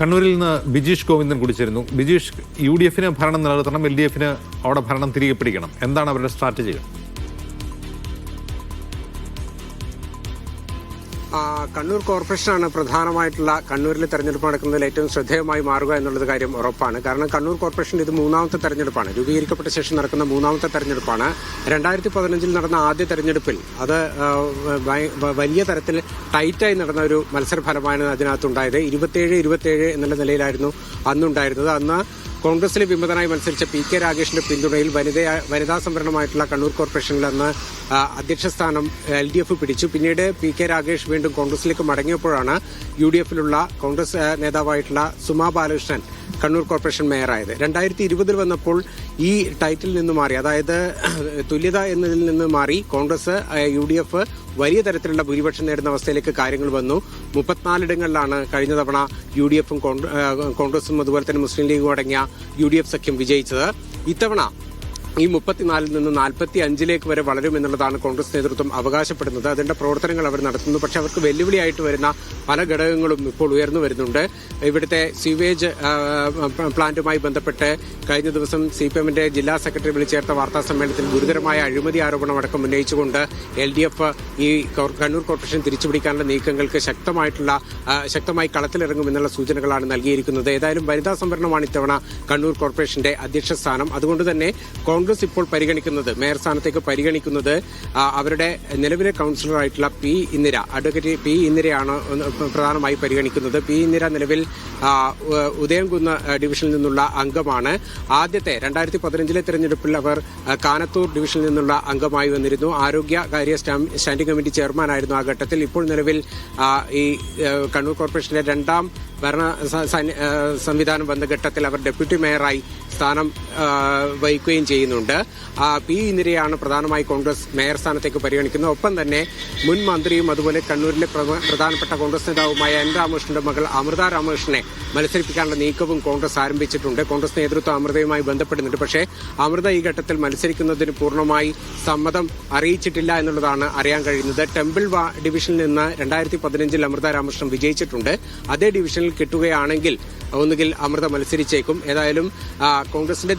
കണ്ണൂരിൽ നിന്ന് ബിജീഷ് ഗോവിന്ദൻ കുടിച്ചിരുന്നു. ചേരുന്നു ബിജീഷ് യു ഡി എഫിന് ഭരണം നിലനിർത്തണം എൽ ഡി എഫിന് അവിടെ ഭരണം തിരികെ പിടിക്കണം. എന്താണ് അവരുടെ സ്ട്രാറ്റജികൾ കണ്ണൂർ കോർപ്പറേഷനാണ് പ്രധാനമായിട്ടുള്ള കണ്ണൂരിൽ തെരഞ്ഞെടുപ്പ് നടക്കുന്നതിൽ ഏറ്റവും ശ്രദ്ധേയമായി മാറുക എന്നുള്ളത് കാര്യം ഉറപ്പാണ്. കാരണം കണ്ണൂർ കോർപ്പറേഷൻ ഇത് മൂന്നാമത്തെ തെരഞ്ഞെടുപ്പാണ്. രൂപീകരിക്കപ്പെട്ട ശേഷം നടക്കുന്ന മൂന്നാമത്തെ തെരഞ്ഞെടുപ്പാണ്. രണ്ടായിരത്തി പതിനഞ്ചിൽ നടന്ന ആദ്യ തെരഞ്ഞെടുപ്പിൽ അത് വലിയ തരത്തിൽ ടൈറ്റായി നടന്ന ഒരു മത്സരഫലമാണ് അതിനകത്തുണ്ടായത്. ഇരുപത്തിയേഴ് ഇരുപത്തിയേഴ് എന്നുള്ള നിലയിലായിരുന്നു അന്നുണ്ടായിരുന്നത്. അന്ന് കോൺഗ്രസിലെ വിമതനായി മത്സരിച്ച പി കെ രാഗേഷിന്റെ പിന്തുണയിൽ വനിതാ വനിതാ സംവരണമായിട്ടുള്ള കണ്ണൂർ കോർപ്പറേഷനിൽ അന്ന് അധ്യക്ഷ സ്ഥാനം എൽ ഡി എഫ് പിടിച്ചു. പിന്നീട് പി കെ രാഗേഷ് വീണ്ടും കോൺഗ്രസിലേക്ക് മടങ്ങിയപ്പോഴാണ് യു ഡി എഫിലുള്ള കോൺഗ്രസ് നേതാവായിട്ടുള്ള സുമാ ബാലകൃഷ്ണൻ കണ്ണൂർ കോർപ്പറേഷൻ മേയറായത്. രണ്ടായിരത്തി ഇരുപതിൽ വന്നപ്പോൾ ഈ ടൈറ്റിൽ നിന്ന് മാറി അതായത് തുല്യത എന്നതിൽ നിന്ന് മാറി കോൺഗ്രസ് യു ഡി എഫ് വലിയ തരത്തിലുള്ള ഭൂരിപക്ഷം നേടുന്ന അവസ്ഥയിലേക്ക് കാര്യങ്ങൾ വന്നു. മുപ്പത്തിനാലിടങ്ങളിലാണ് കഴിഞ്ഞ തവണ യു ഡി എഫും കോൺഗ്രസും അതുപോലെ തന്നെ മുസ്ലിം ലീഗും അടങ്ങിയ യു ഡി എഫ് സഖ്യം വിജയിച്ചത്. ഇത്തവണ ഈ മുപ്പത്തിനാലിൽ നിന്ന് നാൽപ്പത്തി അഞ്ചിലേക്ക് വരെ വളരും എന്നുള്ളതാണ് കോൺഗ്രസ് നേതൃത്വം അവകാശപ്പെടുന്നത്. അതിന്റെ പ്രവർത്തനങ്ങൾ അവർ നടത്തുന്നു. പക്ഷേ അവർക്ക് വെല്ലുവിളിയായിട്ട് വരുന്ന പല ഘടകങ്ങളും ഇപ്പോൾ ഉയർന്നു വരുന്നുണ്ട്. ഇവിടുത്തെ സീവേജ് ആ, പ്ലാന്റുമായി ബന്ധപ്പെട്ട് കഴിഞ്ഞ ദിവസം സി പി എമ്മിന്റെ ജില്ലാ സെക്രട്ടറി വിളിച്ചേർത്ത വാർത്താ സമ്മേളനത്തിൽ ഗുരുതരമായ അഴിമതി ആരോപണം അടക്കം ഉന്നയിച്ചുകൊണ്ട് എൽ ഡി എഫ് ഈ കണ്ണൂർ കോർപ്പറേഷൻ തിരിച്ചുപിടിക്കാനുള്ള നീക്കങ്ങൾക്ക് ശക്തമായിട്ടുള്ള ശക്തമായി കളത്തിലിറങ്ങുമെന്നുള്ള സൂചനകളാണ് നൽകിയിരിക്കുന്നത്. ഏതായാലും വനിതാ സംവരണമാണ് ഇത്തവണ കണ്ണൂർ കോർപ്പറേഷന്റെ അധ്യക്ഷ സ്ഥാനം അതുകൊണ്ട് തന്നെ കോൺഗ്രസ് ഇപ്പോൾ പരിഗണിക്കുന്നത് മേയർ സ്ഥാനത്തേക്ക് പരിഗണിക്കുന്നത് അവരുടെ നിലവിലെ കൌൺസിലറായിട്ടുള്ള പി ഇന്ദിര അഡ്വക്കേറ്റ് പി ഇന്ദിരയാണ് പ്രധാനമായി പരിഗണിക്കുന്നത്. പി ഇന്ദിര നിലവിൽ ഉദയംകുന്ന് ഡിവിഷനിൽ നിന്നുള്ള അംഗമാണ്. ആദ്യത്തെ രണ്ടായിരത്തി പതിനഞ്ചിലെ തെരഞ്ഞെടുപ്പിൽ അവർ കാനത്തൂർ ഡിവിഷനിൽ നിന്നുള്ള അംഗമായി വന്നിരുന്നു. ആരോഗ്യ കാര്യ സ്റ്റാൻഡിംഗ് കമ്മിറ്റി ചെയർമാനായിരുന്നു ആ ഘട്ടത്തിൽ. ഇപ്പോൾ നിലവിൽ ഈ കണ്ണൂർ കോർപ്പറേഷന്റെ രണ്ടാം ഭരണ സംവിധാനം വന്ന ഘട്ടത്തിൽ അവർ ഡെപ്യൂട്ടി മേയറായി സ്ഥാനം വഹിക്കുകയും ചെയ്യുന്നുണ്ട്. ആ, പി ഇന്ദിരയാണ് പ്രധാനമായി കോൺഗ്രസ് മേയർ സ്ഥാനത്തേക്ക് പരിഗണിക്കുന്നത്. ഒപ്പം തന്നെ മുൻ മന്ത്രിയും അതുപോലെ കണ്ണൂരിലെ പ്രധാനപ്പെട്ട കോൺഗ്രസ് നേതാവുമായ എൻ രാമകൃഷ്ണന്റെ മകൾ അമൃത രാമകൃഷ്ണനെ മത്സരിപ്പിക്കാനുള്ള നീക്കവും കോൺഗ്രസ് ആരംഭിച്ചിട്ടുണ്ട്. കോൺഗ്രസ് നേതൃത്വം അമൃതയുമായി ബന്ധപ്പെടുന്നുണ്ട്. പക്ഷേ അമൃത ഈ ഘട്ടത്തിൽ മത്സരിക്കുന്നതിന് പൂർണമായി സമ്മതം അറിയിച്ചിട്ടില്ല എന്നുള്ളതാണ് അറിയാൻ കഴിയുന്നത്. ടെമ്പിൾ ഡിവിഷനിൽ നിന്ന് രണ്ടായിരത്തി പതിനഞ്ചിൽ അമൃത രാമകൃഷ്ണൻ വിജയിച്ചിട്ടുണ്ട്. അതേ ഡിവിഷനിൽ കിട്ടുകയാണെങ്കിൽ ഒന്നുകിൽ അമൃത മത്സരിച്ചേക്കും. ഏതായാലും കോൺഗ്രസിന്റെ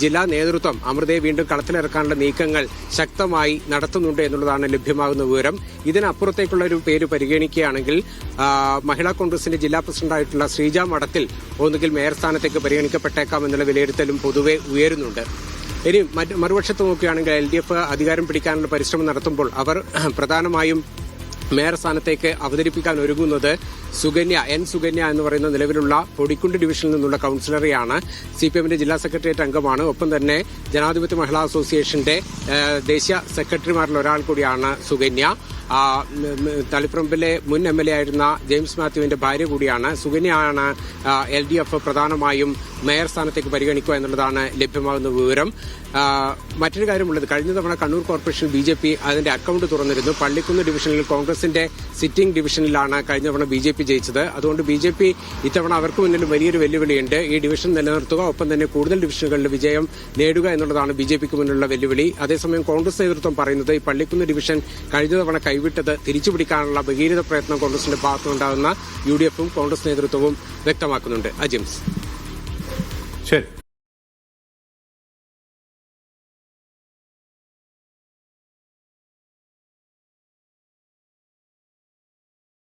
ജില്ലാ നേതൃത്വം അമൃതയെ വീണ്ടും കളത്തിലിറക്കാനുള്ള നീക്കങ്ങൾ ശക്തമായി നടത്തുന്നുണ്ട് എന്നുള്ളതാണ് ലഭ്യമാകുന്ന വിവരം. ഇതിനപ്പുറത്തേക്കുള്ള ഒരു പേര് പരിഗണിക്കുകയാണെങ്കിൽ മഹിളാ കോൺഗ്രസിന്റെ ജില്ലാ പ്രസിഡന്റായിട്ടുള്ള ശ്രീജ മഠത്തിൽ ഒന്നുകിൽ മേയർ സ്ഥാനത്തേക്ക് പരിഗണിക്കപ്പെട്ടേക്കാം എന്നുള്ള വിലയിരുത്തലും പൊതുവെ ഉയരുന്നുണ്ട്. ഇനി മറുപക്ഷത്ത് നോക്കുകയാണെങ്കിൽ എൽ ഡി എഫ് അധികാരം പിടിക്കാനുള്ള പരിശ്രമം നടത്തുമ്പോൾ അവർ പ്രധാനമായും മേയർ സ്ഥാനത്തേക്ക് അവതരിപ്പിക്കാൻ ഒരുങ്ങുന്നത് സുകന്യ എൻ സുകന്യ എന്ന് പറയുന്ന നിലവിലുള്ള പൊടിക്കുണ്ട് ഡിവിഷനിൽ നിന്നുള്ള കൌൺസിലറെയാണ്. സി പി എമ്മിന്റെ ജില്ലാ സെക്രട്ടേറിയറ്റ് അംഗമാണ്. ഒപ്പം തന്നെ ജനാധിപത്യ മഹിളാ അസോസിയേഷന്റെ ദേശീയ സെക്രട്ടറിമാരിൽ ഒരാൾ കൂടിയാണ് സുകന്യ. തളിപ്പറമ്പിലെ മുൻ എം എൽ എ ആയിരുന്ന ജെയിംസ് മാത്യുവിന്റെ ഭാര്യ കൂടിയാണ്. സുകന്യയാണ് എൽ ഡി എഫ് പ്രധാനമായും മേയർ സ്ഥാനത്തേക്ക് പരിഗണിക്കുക എന്നുള്ളതാണ് ലഭ്യമാകുന്ന വിവരം. മറ്റൊരു കാര്യമുള്ളത് കഴിഞ്ഞ തവണ Kannur corporation B J P അതിന്റെ അക്കൌണ്ട് തുറന്നിരുന്നു. പള്ളിക്കുന്ന് ഡിവിഷനിൽ കോൺഗ്രസിന്റെ സിറ്റിംഗ് ഡിവിഷനിലാണ് കഴിഞ്ഞ തവണ ബി ജെ പി ജയിച്ചത്. അതുകൊണ്ട് ബി ജെ പി ഇത്തവണ അവർക്ക് മുന്നിൽ വലിയൊരു വെല്ലുവിളിയുണ്ട്. ഈ ഡിവിഷൻ നിലനിർത്തുക ഒപ്പം തന്നെ കൂടുതൽ ഡിവിഷനുകളിൽ വിജയം നേടുക എന്നുള്ളതാണ് ബി ജെ പിക്ക് മുന്നിലുള്ള വെല്ലുവിളി. അതേസമയം കോൺഗ്രസ് നേതൃത്വം പറയുന്നത് ഈ പള്ളിക്കുന്ന് ഡിവിഷൻ കഴിഞ്ഞ തവണ കൈവിട്ടത് തിരിച്ചുപിടിക്കാനുള്ള ഭഗീരഥ പ്രയത്നം കോൺഗ്രസിന്റെ ഭാഗത്തുനിന്നുണ്ടാകുന്ന യു ഡി എഫും കോൺഗ്രസ് നേതൃത്വവും വ്യക്തമാക്കുന്നുണ്ട്. അജിംസ്. ശരി.